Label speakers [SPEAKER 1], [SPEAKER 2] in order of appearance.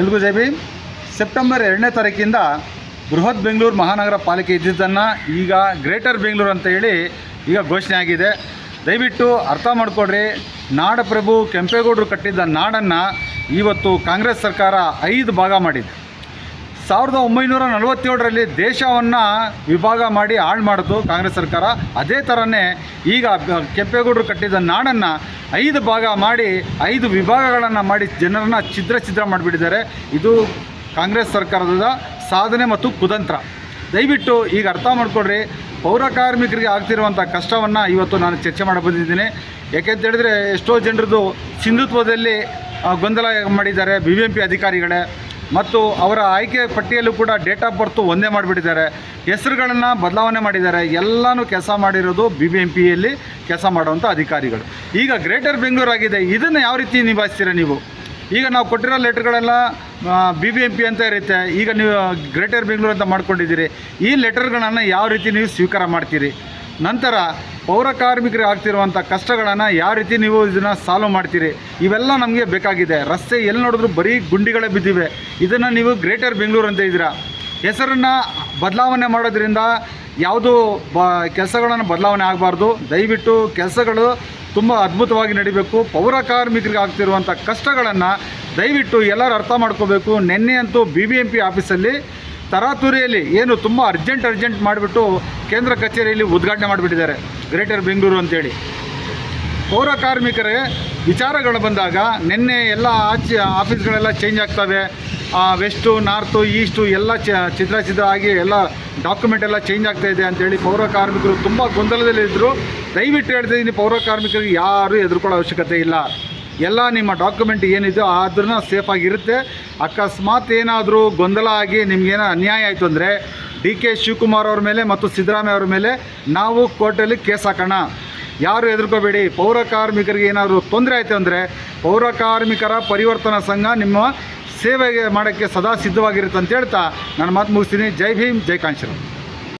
[SPEAKER 1] ಎಲ್ರಿಗೂ ಜೈ ಸೆಪ್ಟೆಂಬರ್ ಎರಡನೇ ತಾರೀಕಿಂದ ಬೃಹತ್ ಬೆಂಗಳೂರು ಮಹಾನಗರ ಪಾಲಿಕೆ ಇದ್ದಿದ್ದನ್ನು ಈಗ ಗ್ರೇಟರ್ ಬೆಂಗಳೂರು ಅಂತ ಹೇಳಿ ಈಗ ಘೋಷಣೆ ಆಗಿದೆ. ದಯವಿಟ್ಟು ಅರ್ಥ ಮಾಡಿಕೊಡ್ರಿ ನಾಡಪ್ರಭು ಕೆಂಪೇಗೌಡರು ಕಟ್ಟಿದ್ದ ನಾಡನ್ನು ಇವತ್ತು ಕಾಂಗ್ರೆಸ್ ಸರ್ಕಾರ ಐದು ಭಾಗ ಮಾಡಿದೆ. ಸಾವಿರದ ಒಂಬೈನೂರ ನಲವತ್ತೇಳರಲ್ಲಿ ದೇಶವನ್ನು ವಿಭಾಗ ಮಾಡಿ ಹಾಳು ಮಾಡಿತು ಕಾಂಗ್ರೆಸ್ ಸರ್ಕಾರ. ಅದೇ ಥರನೇ ಈಗ ಕೆಂಪೇಗೌಡರು ಕಟ್ಟಿದ ನಾಡನ್ನು ಐದು ಭಾಗ ಮಾಡಿ, ಐದು ವಿಭಾಗಗಳನ್ನು ಮಾಡಿ ಜನರನ್ನು ಛಿದ್ರ ಛಿದ್ರ ಮಾಡಿಬಿಟ್ಟಿದ್ದಾರೆ. ಇದು ಕಾಂಗ್ರೆಸ್ ಸರ್ಕಾರದ ಸಾಧನೆ ಮತ್ತು ಕುತಂತ್ರ. ದಯವಿಟ್ಟು ಈಗ ಅರ್ಥ ಮಾಡಿಕೊಡ್ರಿ ಪೌರ ಕಾರ್ಮಿಕರಿಗೆ ಆಗ್ತಿರುವಂಥ ಕಷ್ಟವನ್ನು ಇವತ್ತು ನಾನು ಚರ್ಚೆ ಮಾಡಿ ಬಂದಿದ್ದೀನಿ. ಯಾಕೆಂತ ಹೇಳಿದ್ರೆ ಎಷ್ಟೋ ಜನರದು ಸಿಂಧುತ್ವದಲ್ಲಿ ಗೊಂದಲ ಮಾಡಿದ್ದಾರೆ ಬಿ ಬಿ ಎಂ ಪಿ ಅಧಿಕಾರಿಗಳೇ. ಮತ್ತು ಅವರ ಆಯ್ಕೆ ಪಟ್ಟಿಯಲ್ಲೂ ಕೂಡ ಡೇಟ್ ಆಫ್ ಬರ್ತು ಒಂದೇ ಮಾಡಿಬಿಟ್ಟಿದ್ದಾರೆ. ಹೆಸರುಗಳನ್ನು ಬದಲಾವಣೆ ಮಾಡಿದ್ದಾರೆ. ಎಲ್ಲನೂ ಕೆಲಸ ಮಾಡಿರೋದು ಬಿ ಬಿ ಎಂ ಪಿಯಲ್ಲಿ ಕೆಲಸ ಮಾಡುವಂಥ ಅಧಿಕಾರಿಗಳು. ಈಗ ಗ್ರೇಟರ್ ಬೆಂಗಳೂರು ಆಗಿದೆ. ಇದನ್ನು ಯಾವ ರೀತಿ ನಿಭಾಯಿಸ್ತೀರಾ ನೀವು? ಈಗ ನಾವು ಕೊಟ್ಟಿರೋ ಲೆಟರ್ಗಳೆಲ್ಲ ಬಿ ಬಿ ಎಂ ಪಿ ಅಂತ ಇರುತ್ತೆ. ಈಗ ನೀವು ಗ್ರೇಟರ್ ಬೆಂಗಳೂರು ಅಂತ ಮಾಡ್ಕೊಂಡಿದ್ದೀರಿ. ಈ ಲೆಟರ್ಗಳನ್ನು ಯಾವ ರೀತಿ ನೀವು ಸ್ವೀಕಾರ ಮಾಡ್ತೀರಿ? ನಂತರ ಪೌರ ಕಾರ್ಮಿಕರಿಗೆ ಆಗ್ತಿರುವಂಥ ಕಷ್ಟಗಳನ್ನು ಯಾವ ರೀತಿ ನೀವು ಇದನ್ನು ಸಾಲ್ವ್ ಮಾಡ್ತೀರಿ? ಇವೆಲ್ಲ ನಮಗೆ ಬೇಕಾಗಿದೆ. ರಸ್ತೆ ಎಲ್ಲಿ ನೋಡಿದ್ರು ಬರೀ ಗುಂಡಿಗಳೇ ಬಿದ್ದಿವೆ. ಇದನ್ನು ನೀವು ಗ್ರೇಟರ್ ಬೆಂಗಳೂರು ಅಂತ ಇದ್ದೀರಾ? ಹೆಸರನ್ನು ಬದಲಾವಣೆ ಮಾಡೋದ್ರಿಂದ ಯಾವುದು ಬ, ಕೆಲಸಗಳನ್ನು ಬದಲಾವಣೆ ಆಗಬಾರ್ದು. ದಯವಿಟ್ಟು ಕೆಲಸಗಳು ತುಂಬ ಅದ್ಭುತವಾಗಿ ನಡಿಬೇಕು. ಪೌರ ಕಾರ್ಮಿಕರಿಗೆ ಆಗ್ತಿರುವಂಥ ಕಷ್ಟಗಳನ್ನು ದಯವಿಟ್ಟು ಎಲ್ಲರೂ ಅರ್ಥ ಮಾಡ್ಕೋಬೇಕು. ನಿನ್ನೆ ಅಂತೂ ಬಿ ಬಿ ಎಂ ಪಿ ಆಫೀಸಲ್ಲಿ ತರಾತುರಿಯಲ್ಲಿ ಏನು ತುಂಬ ಅರ್ಜೆಂಟ್ ಅರ್ಜೆಂಟ್ ಮಾಡಿಬಿಟ್ಟು ಕೇಂದ್ರ ಕಚೇರಿಯಲ್ಲಿ ಉದ್ಘಾಟನೆ ಮಾಡಿಬಿಟ್ಟಿದ್ದಾರೆ. ಗ್ರೇಟರ್ ಬೆಂಗಳೂರು ಅಂತೇಳಿ. ಪೌರ ಕಾರ್ಮಿಕರೇ, ವಿಚಾರಗಳು ಬಂದಾಗ ನಿನ್ನೆ ಎಲ್ಲ ಆಚೆ ಆಫೀಸ್ಗಳೆಲ್ಲ ಚೇಂಜ್ ಆಗ್ತವೆ. ವೆಸ್ಟು ನಾರ್ತು ಈಸ್ಟು ಎಲ್ಲ ಚಿತ್ರ ಚಿತ್ರ ಆಗಿ ಎಲ್ಲ ಡಾಕ್ಯುಮೆಂಟ್ ಎಲ್ಲ ಚೇಂಜ್ ಆಗ್ತಾ ಇದೆ ಅಂತೇಳಿ ಪೌರ ಕಾರ್ಮಿಕರು ತುಂಬ ಗೊಂದಲದಲ್ಲಿದ್ದರು ದಯವಿಟ್ಟು ಹೇಳ್ತಾ ಇದ್ದೀನಿ ಪೌರ ಕಾರ್ಮಿಕರಿಗೆ ಯಾರೂ ಹೆದರ್ಕೊಳ್ಳೋ ಅವಶ್ಯಕತೆ ಇಲ್ಲ. ಎಲ್ಲ ನಿಮ್ಮ ಡಾಕ್ಯುಮೆಂಟ್ ಏನಿದೆಯೋ ಅದನ್ನ ಸೇಫಾಗಿರುತ್ತೆ ಅಕಸ್ಮಾತ್ ಏನಾದರೂ ಗೊಂದಲ ಆಗಿ ನಿಮಗೇನೋ ಅನ್ಯಾಯ ಆಯಿತು ಅಂದರೆ ಡಿ ಕೆ ಶಿವಕುಮಾರ್ ಅವ್ರ ಮೇಲೆ ಮತ್ತು ಸಿದ್ದರಾಮಯ್ಯ ಅವ್ರ ಮೇಲೆ ನಾವು ಕೋರ್ಟಲ್ಲಿ ಕೇಸ್ ಹಾಕೋಣ. ಯಾರು ಎದುರ್ಕೋಬೇಡಿ ಪೌರ ಕಾರ್ಮಿಕರಿಗೆ ಏನಾದರೂ ತೊಂದರೆ ಆಯಿತು ಅಂದರೆ ಪೌರ ಕಾರ್ಮಿಕರ ಪರಿವರ್ತನಾ ಸಂಘ ನಿಮ್ಮ ಸೇವೆಗೆ ಮಾಡೋಕ್ಕೆ ಸದಾ ಸಿದ್ಧವಾಗಿರುತ್ತೆ ಅಂತ ಹೇಳ್ತಾ ನಾನು ಮಾತು ಮುಗಿಸ್ತೀನಿ. ಜೈ ಭೀಮ್, ಜೈ ಕಾಂಶಿರಾಮ್.